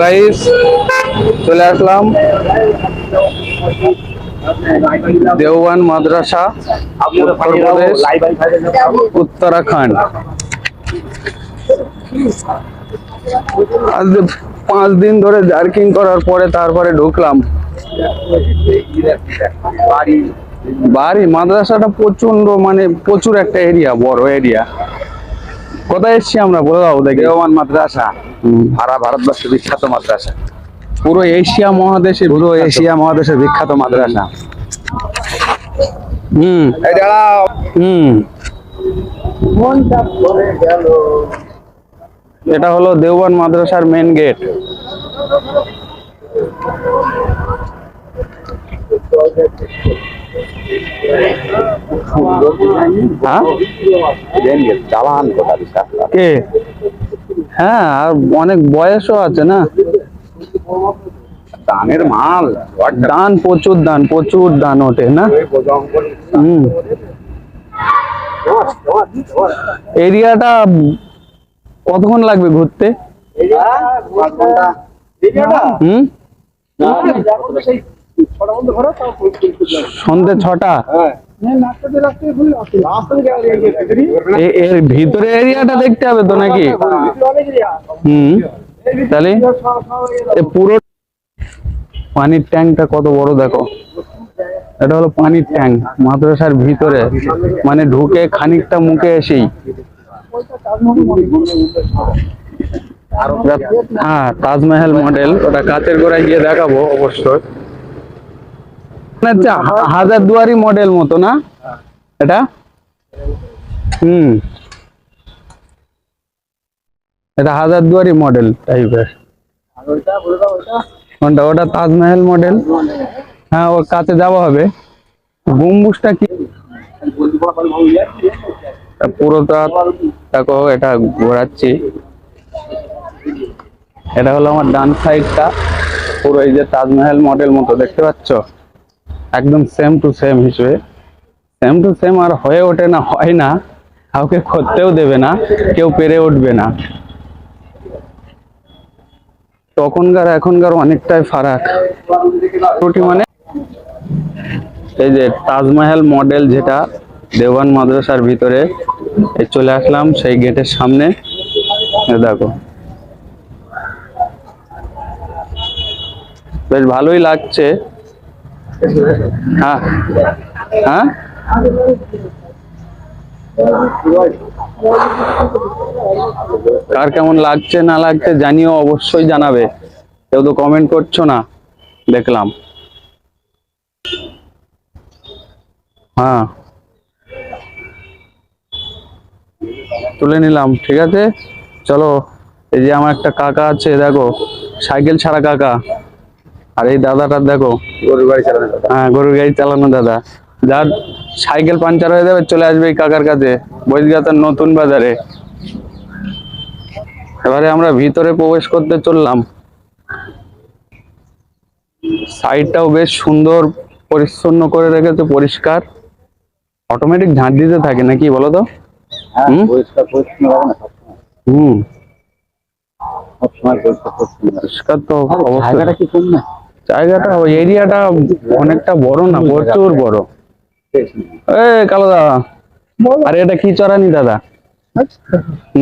Guys চলে আসলাম। দেওয়ান মাদ্রাসা উত্তরপ্রদেশ উত্তরাখণ্ড। পাঁচ দিন ধরে জার্কিং করার পরে তারপরে ঢুকলাম। বাড়ি। মাদ্রাসাটা প্রচণ্ড মানে প্রচুর একটা এরিয়া বড় এরিয়া কোথায় এসছি আমরা? বলে দাও দেখি। দেওয়ান মাদ্রাসা। সারা ভারতবর্ষের বিখ্যাত মাদ্রাসা। পুরো এশিয়া মহাদেশে পুরো এশিয়া মহাদেশের বিখ্যাত মাদ্রাসা। হুম। এই দাঁড়াও। হুম। এটা হলো দেওবান মাদ্রাসার মেন গেট কোথা বিশ্বাস কে? হ্যাঁ আর অনেক বয়সও আছে না? দানের মাল দান প্রচুর দান প্রচুর দান ওঠে না? হুম। এরিয়াটা কতক্ষণ লাগবে ঘুরতে? হুম? সন্ধে ছটা? এ- এর ভিতরে এরিয়াটা দেখতে হবে তো নাকি? হুম। তাহলে? পুরো পানির ট্যাঙ্কটা কত বড় দেখো। এটা হলো পানির ট্যাঙ্ক মাদ্রাসার ভিতরে। মানে ঢুকে খানিকটা মুখে এসেই। হ্যাঁ তাজমহল মডেল ওটা কাচের গোড়ায় গিয়ে দেখাবো অবশ্যই। হাজার দুয়ারি মডেল মতো না? এটা? হুম। এটা হাজার দুয়ারি মডেল টাইপের কোনটা? ওটা তাজমহল মডেল হ্যাঁ ওর কাছে যাওয়া হবে। গম্বুজটা কি? পুরোটা দেখো, এটা ঘোরাচ্ছি। এটা হলো আমার ডান সাইডটা পুরো এই যে তাজমহল মডেল মতো, দেখতে পাচ্ছ? একদম সেম টু সেম হিসেবে। সেম টু সেম আর হয়ে ওঠে না, হয় না, কাউকে করতেও দেবে না, কেউ পেরে উঠবে না। তখনকার, এখনকার অনেকটাই ফারাক। ত্রুটি মানে এই যে তাজমহল মডেল যেটা, দেওয়ান মাদ্রাসার ভিতরে চলে আসলাম সেই গেটের সামনে। দেখো। বেশ ভালোই লাগছে। হ্যাঁ। হ্যাঁ? কার কেমন লাগছে না লাগছে জানিও, অবশ্যই জানাবে। কেউ তো কমেন্ট করছ না। দেখলাম। হ্যাঁ। তুলে নিলাম, ঠিক আছে? চলো, এই যে আমার একটা কাকা আছে, দেখো, সাইকেল ছাড়া কাকা। আর এই দাদাটার দেখো গরুর বাড়ি চালানো হ্যাঁ গরুর গাড়ি চালানো দাদা। যার সাইকেল পাঞ্চার হয়ে যাবে চলে আসবে এই কাকার কাছে বৈজগাতার নতুন বাজারে। এবারে আমরা ভিতরে প্রবেশ করতে চললাম। সাইডটাও বেশ সুন্দর পরিচ্ছন্ন করে রেখেছে পরিষ্কার। অটোমেটিক ঝাঁট দিতে থাকে নাকি বলো তো? হ্যাঁ হুম? সবসময় পরিষ্কার তো জায়গাটা কি কম না জায়গাটা ওই এরিয়াটা অনেকটা বড় না? প্রচুর বড়। এ কালো দাদা। আরে এটা কি চড়ানি দাদা?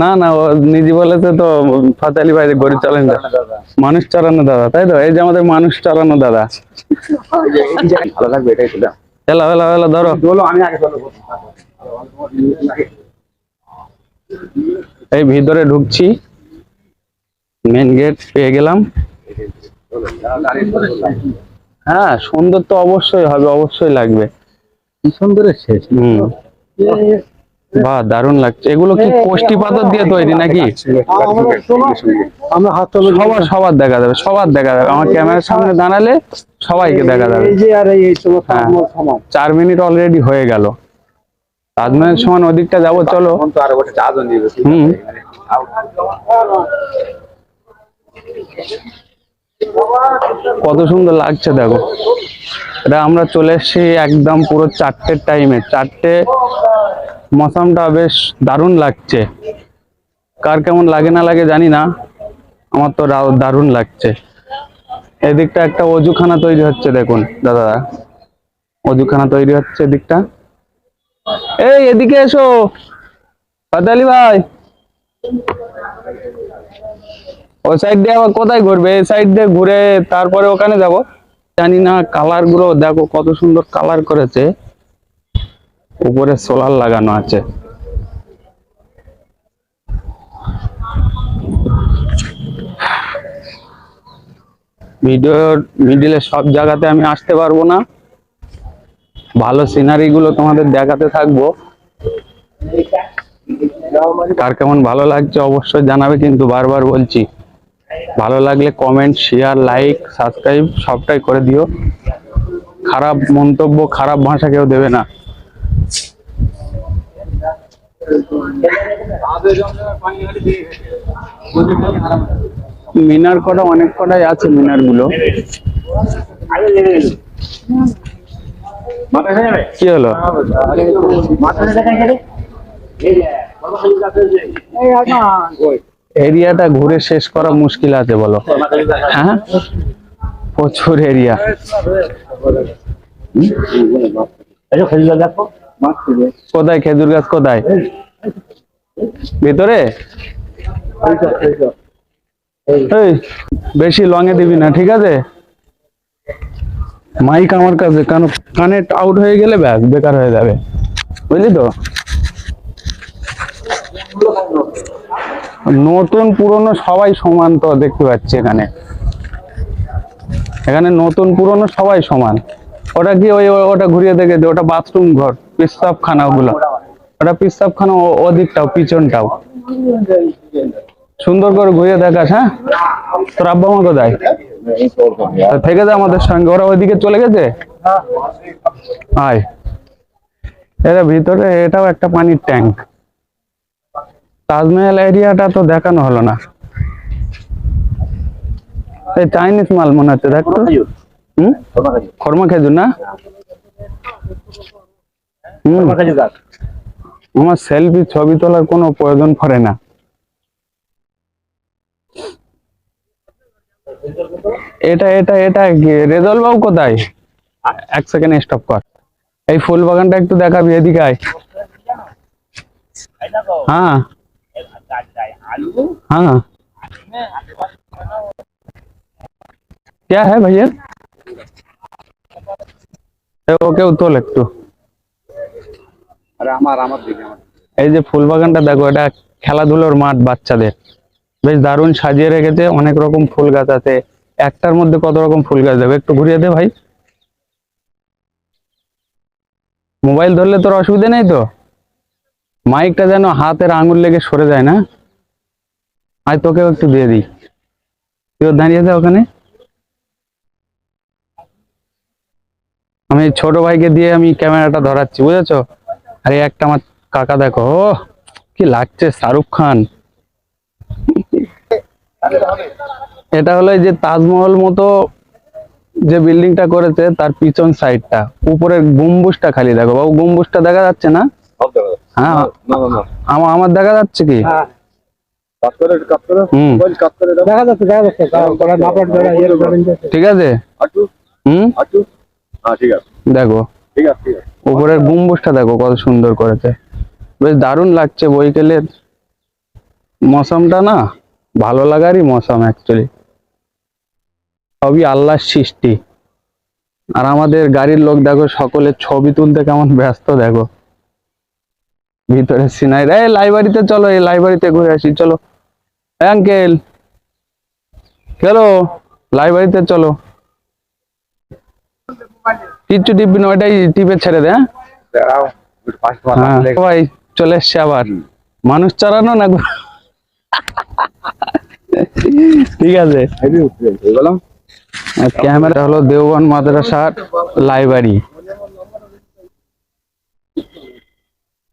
না না ও নিজে বলেছে তো ফাতালি ভাই গড়ি চলেন না মানুষ চালানো দাদা তাই তো? এই যে আমাদের মানুষ চালানো দাদা। এলা এলা এলা ধরো। আমি আগে এই ভিতরে ঢুকছি। মেন গেট পেয়ে গেলাম। হ্যাঁ সুন্দর তো অবশ্যই হবে অবশ্যই লাগবে। কি সুন্দরের শেষ? হুম। বাহ দারুণ লাগছে। এগুলো কি কোষ্টি পাথর দিয়ে তৈরি নাকি? আমরা হাত সবার সবার দেখা যাবে সবার দেখা যাবে। আমার ক্যামেরার সামনে দাঁড়ালে সবাইকে দেখা যাবে। এই যে আর এই সমস্ত হ্যাঁ। চার মিনিট অলরেডি হয়ে গেল। তাজমহল সমান ওদিকটা যাব চলো। হুম। কত সুন্দর লাগছে দেখো। এটা আমরা চলে এসেছি একদম পুরো চারটের টাইমে চারটে মৌসামটা বেশ দারুণ লাগছে। কার কেমন লাগে না লাগে জানি না। আমার তো দারুণ লাগছে। এদিকটা একটা অজুখানা তৈরি হচ্ছে দেখুন, দাদা। অজুখানা তৈরি হচ্ছে এদিকটা। এই, এদিকে এসো। ফাতালি ভাই। ওই সাইড দিয়ে আবার কোথায় ঘুরবে? এই সাইড দিয়ে ঘুরে তারপরে ওখানে যাব। জানি না কালারগুলো, দেখো কত সুন্দর কালার করেছে। উপরে সোলার লাগানো আছে। ভিডিওর মিডিলে সব জায়গাতে আমি আসতে পারব না। ভালো সিনারি গুলো তোমাদের দেখাতে থাকব। কার কেমন ভালো লাগছে অবশ্যই জানাবে, কিন্তু বারবার বলছি। ভালো লাগলে কমেন্ট শেয়ার লাইক সাবস্ক্রাইব সবটাই করে দিও। খারাপ মন্তব্য, খারাপ ভাষা কেউ দেবে না। মিনার কটা, অনেক কটাই আছে মিনারগুলো কি হলো? এরিয়াটা ঘুরে শেষ করা মুশকিল আছে বলো। হ্যাঁ? প্রচুর এরিয়া। কোথায়? খেজুর গাছ কোথায়? ভিতরে? বেশি লঙে দিবি না ঠিক আছে? মাইক আমার কাছে কারণ কানেক্ট আউট হয়ে গেলে ব্যাস বেকার হয়ে যাবে। বুঝলি তো? নতুন, পুরনো সবাই সমান তো দেখতে পাচ্ছি এখানে। এখানে নতুন, পুরনো সবাই সমান। ওটা কি ওই ওটা ঘুরিয়ে দেখে যে ওটা বাথরুম ঘর পিসাব খানা ওগুলো। ওটা পিসাব খানা ওদিকটাও, পিছনটাও। সুন্দর করে ঘুরিয়ে দেখাস হ্যাঁ? তোর আব্বা মা কোথায়? থেকে যা আমাদের সঙ্গে। ওরা ওইদিকে চলে গেছে? এরা ভিতরে, এটাও একটা পানির ট্যাঙ্ক। তাজমহল এরিয়াটা তো দেখানো হলো না। এই চাইনিজ মাল মনে হচ্ছে দেখ তো। হুম? খরমা খেজুর। না? হুম। আমার সেলফি ছবি তোলার কোনো প্রয়োজন পড়ে না। এটা এটা এটা রেজল বাবু কোথায়? এক সেকেন্ড স্টপ কর। এই ফুল বাগানটা একটু দেখাবি এদিকে আয়। हाँ हाँ क्या है भैया এ, ওকে তোল একটু আরে আমার আমার দিকে আমার এই যে ফুল বাগানটা দেখো এটা খেলাধুলোর মাঠ বাচ্চাদের বেশ দারুণ সাজিয়ে রেখেছে অনেক রকম ফুল গাছ আছে একটার মধ্যে কত রকম ফুল গাছ দেবে একটু ঘুরিয়ে দে ভাই মোবাইল ধরলে তোর অসুবিধা নেই তো মাইকটা যেন হাতের আঙুল লেগে সরে যায় না আজ তোকেও একটু দিয়ে দিই। তুইও দাঁড়িয়ে যা ওখানে। আমি ছোট ভাইকে দিয়ে আমি ক্যামেরাটা ধরাচ্ছি বুঝেছ? আরে একটা আমার কাকা দেখো ও কি লাগছে শাহরুখ খান। এটা হলো যে তাজমহল মতো যে বিল্ডিংটা করেছে তার পিছন সাইডটা। উপরের গম্বুজটা খালি দেখো বাবু গম্বুজটা দেখা যাচ্ছে না। হ্যাঁ আমার আমার দেখা যাচ্ছে কি? ঠিক আছে? দেখো। উপরের গম্বুজটা দেখো কত সুন্দর করেছে। বেশ দারুণ লাগছে বৈকালের মৌসুমটা না? ভালো লাগারই মৌসুম অ্যাকচুয়ালি সবই আল্লাহর সৃষ্টি। আর আমাদের গাড়ির লোক দেখো সকলে ছবি তুলতে কেমন ব্যস্ত দেখো। ভিতরে সিনাই এই লাইব্রেরিতে চলো এই লাইব্রেরিতে ঘুরে আসি চলো। আঙ্কেল। চলো লাইব্রেরিতে চলো। কিচ্ছু টিপবি না ওইটাই টিপে ছেড়ে দে হ্যাঁ? হ্যাঁ, সবাই চলে এসছে আবার। মানুষ চড়ানো না ঠিক আছে। ক্যামেরা হলো দেওবন মাদ্রাসার লাইব্রেরি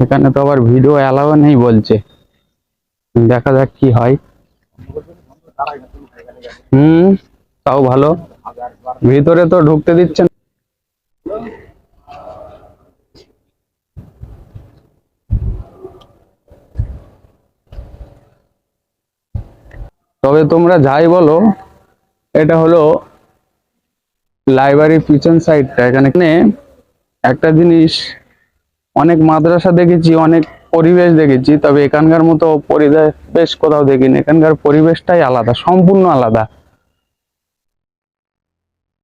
এখানে তো আবার ভিডিও অ্যালাউ নেই বলছে। দেখা যাক কি হয়। হুম, তাও ভালো ভিতরে তো ঢুকতে দিচ্ছে না। তবে তোমরা যাই বলো, এটা হলো লাইব্রেরি পিছন সাইডটা এখানে একটা জিনিস, অনেক মাদ্রাসা দেখেছি, অনেক পরিবেশ দেখেছি, তবে এখানকার মতো পরিবেশ কোথাও দেখিনি। এখানকার পরিবেশটাই আলাদা, সম্পূর্ণ আলাদা।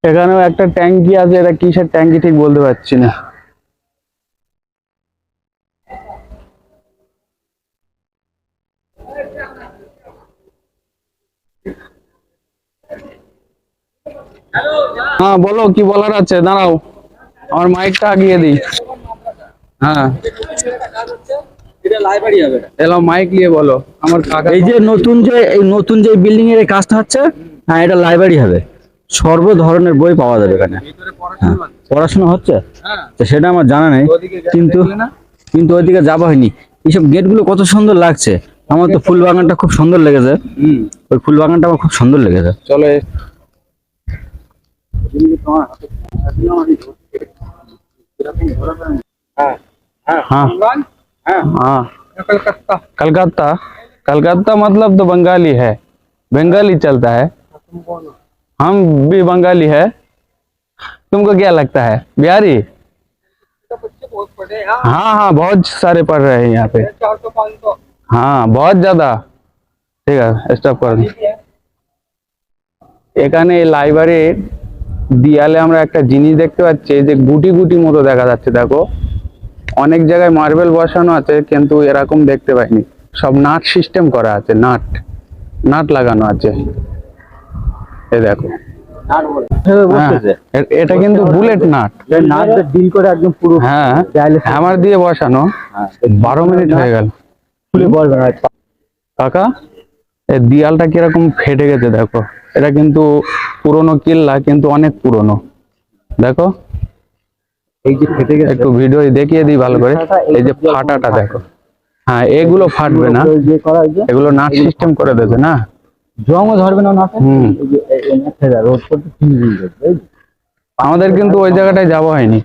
এখানেও একটা ট্যাঙ্কি আছে, এটা কিসের ট্যাঙ্কি ঠিক বলতে পারছি না। হ্যাঁ বলো, কি বলার আছে? দাঁড়াও, আমার মাইকটা আগিয়ে দিই। হ্যাঁ। এটা লাইব্রেরি হবে এলো মাইক নিয়ে বলো আমার কাকা এই যে নতুন যে এই নতুন যে বিল্ডিং এর কাজটা হচ্ছে হ্যাঁ এটা লাইব্রেরি হবে। সর্ব ধরনের বই পাওয়া যাবে এখানে। হ্যাঁ, পড়াশোনা হচ্ছে? তো সেটা আমার জানা নেই কিন্তু কিন্তু ওইদিকে যাওয়া হয়নি। এইসব গেটগুলো কত সুন্দর লাগছে। আমার তো ফুল বাগানটা খুব সুন্দর লেগেছে। হুম। ওই ফুল বাগানটা আমার খুব সুন্দর লেগেছে। চলো এ- হ্যাঁ। হ্যাঁ। हाँ হ্যাঁ हाँ কলকাতা कलकत्ता कलकत्ता मतलब तो बंगाली है बंगाली चलता है हम भी बंगाली है तुमको क्या लगता है बिहारी बहुत बड़े हाँ हाँ हाँ बहुत सारे पढ़ रहे हैं यहाँ पे चार सौ पाँच सौ हाँ बहुत ज्यादा ঠিক আছে স্টপ করুন এখানে লাইব্রেরির দিয়ালে আমরা একটা জিনিস দেখতে পাচ্ছি এই যে গুটি গুটি মতো দেখা যাচ্ছে দেখো অনেক জায়গায় মার্বেল বসানো আছে কিন্তু এরকম দেখতে পাইনি। সব নাট সিস্টেম করা আছে নাট। নাট লাগানো আছে। এই দেখো। হ্যাঁ, এ- এটা কিন্তু বুলেট নাট। ডিল করে একদম পুরো হ্যাঁ হ্যামার দিয়ে বসানো। বারো মিনিট হয়ে গেল। খুলে বলবে কাকা এই দিয়ালটা কীরকম ফেটে গেছে দেখো। এটা কিন্তু পুরনো কিল্লা কিন্তু অনেক পুরনো। দেখো। এই যে ফেটে গেছে একটু ভিডিও দেখিয়ে দিই ভালো করে। এই যে ফাটাটা দেখো। হ্যাঁ এগুলো ফাটবে না। এগুলো নাট সিস্টেম করে দেবে না? জংও ধরবে না বুঝলি? আমাদের কিন্তু ওই জায়গাটায় যাওয়া হয়নি।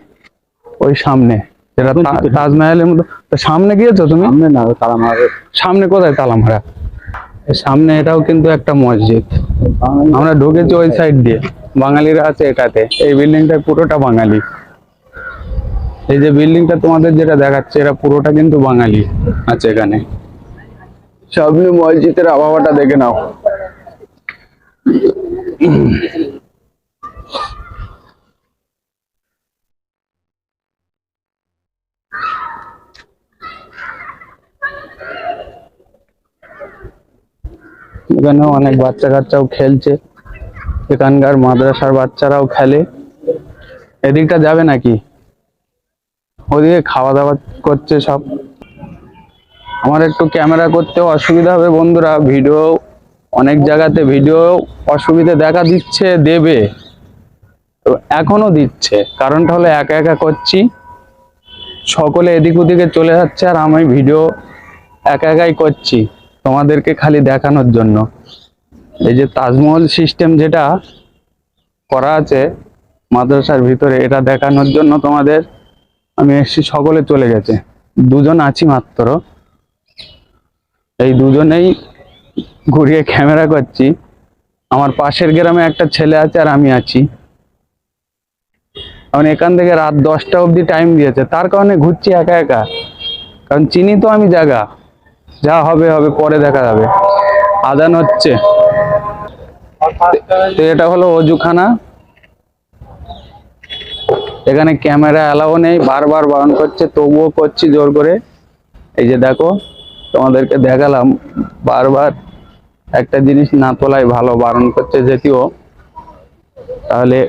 ওই সামনে যেটা তাজমহলের মতো। সামনে গিয়েছো তুমি? সামনে না ওই তালা মারবে সামনে কোথায় তালামারা সামনে এটাও কিন্তু একটা মসজিদ। আমরা ঢুকেছি ওই সাইড দিয়ে। বাঙালিরা আছে এটাতে। এই বিল্ডিংটা পুরোটা বাঙালি। এই যে বিল্ডিংটা তোমাদের যেটা দেখাচ্ছে এটা পুরোটা কিন্তু বাঙালি আছে এখানে। সামনে মসজিদের আবহাওয়াটা দেখে নাও। এখানে অনেক বাচ্চা কাচ্চাও খেলছে। এখানকার মাদ্রাসার বাচ্চারাও খেলে। এদিকটা যাবে নাকি? ওদিকে খাওয়া দাওয়া করছে সব। আমার একটু ক্যামেরা করতেও অসুবিধা হবে বন্ধুরা। ভিডিও অনেক জায়গাতে ভিডিও অসুবিধা দেখা দিচ্ছে, দেবে। তো এখনও দিচ্ছে। কারণটা হলো একা একা করছি। সকলে এদিক ওদিকে চলে যাচ্ছে আর আমি ভিডিও একা একাই করছি তোমাদেরকে খালি দেখানোর জন্য। এই যে তাজমহল সিস্টেম যেটা করা আছে মাদ্রাসার ভিতরে, এটা দেখানোর জন্য তোমাদের আমি এসছি সকলে চলে গেছে। দুজন আছি মাত্র। এই দুজনেই ঘুরিয়ে ক্যামেরা করছি। আমার পাশের গ্রামে একটা ছেলে আছে আর আমি আছি। কারণ এখান থেকে রাত দশটা অবধি টাইম দিয়েছে। তার কারণে ঘুরছি একা একা। কারণ চিনি তো আমি জায়গা যা হবে হবে, পরে দেখা যাবে। আদান হচ্ছে। তো এটা হলো অজুখানা। এখানে ক্যামেরা অ্যালাও নেই, বারবার বারণ করছে, তবুও করছি জোর করে। এই যে দেখো, তোমাদেরকে দেখালাম, বারবার একটা জিনিস না তোলাই ভালো, বারণ করছে যেটিও তাহলে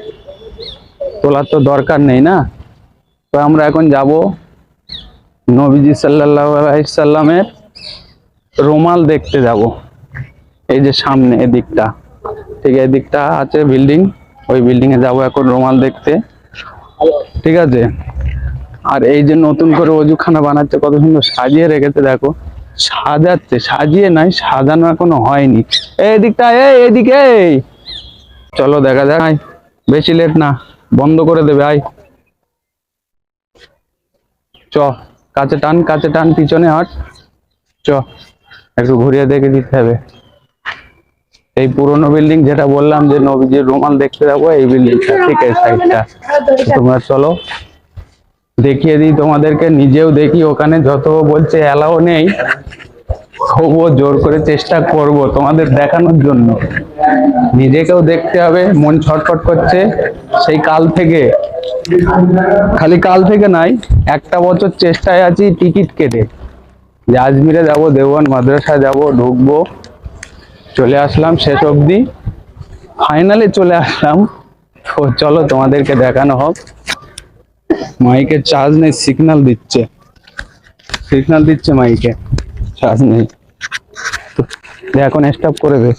তোলার তো দরকার নেই না? তো আমরা এখন যাব নবীজি সাল্লাহ সাল্লামের রুমাল দেখতে যাব। এই যে সামনে, এদিকটা। ঠিক এদিকটা আছে বিল্ডিং, ওই বিল্ডিংয়ে যাব এখন রুমাল দেখতে। ঠিক আছে? আর এই যে নতুন করে অজুখানা বানাচ্ছে, কত সুন্দর সাজিয়ে রেখেছে, দেখো। সাজাচ্ছে, সাজিয়ে নাই, সাজানো এখনও হয়নি। এই এদিকটা, এই এদিকে। চলো দেখা যাক। বেশি লেট না, বন্ধ করে দেবে, আয়। চ, কাছে টান কাছে টান, পিছনে হাট। চ, একটু ঘুরিয়ে দেখে দিতে হবে। এই পুরনো বিল্ডিং যেটা বললাম যে নবীজির রুমাল দেখতে যাব, এই বিল্ডিংটা ঠিক এই সাইডটা তোমরা চলো, দেখিয়ে দিই তোমাদেরকে, নিজেও দেখি, ওখানে যত বলছে অ্যালাও নেই। তবুও জোর করে চেষ্টা করব তোমাদের দেখানোর জন্য। নিজেকেও দেখতে হবে, মন ছটফট করছে। সেই কাল থেকে, খালি কাল থেকে নাই, একটা বছর চেষ্টায় আছি টিকিট কেটে। যে আজমিরে যাব দেওয়ান মাদ্রাসা যাব, ঢুকবো। চলে আসলাম শেষ অবধি। ফাইনালে চলে আসলাম। তো চলো তোমাদেরকে দেখানো হোক। মাইকে চার্জ নেই সিগনাল দিচ্ছে। সিগনাল দিচ্ছে মাইকে। চার্জ নেই। তো এখন স্টপ করে দে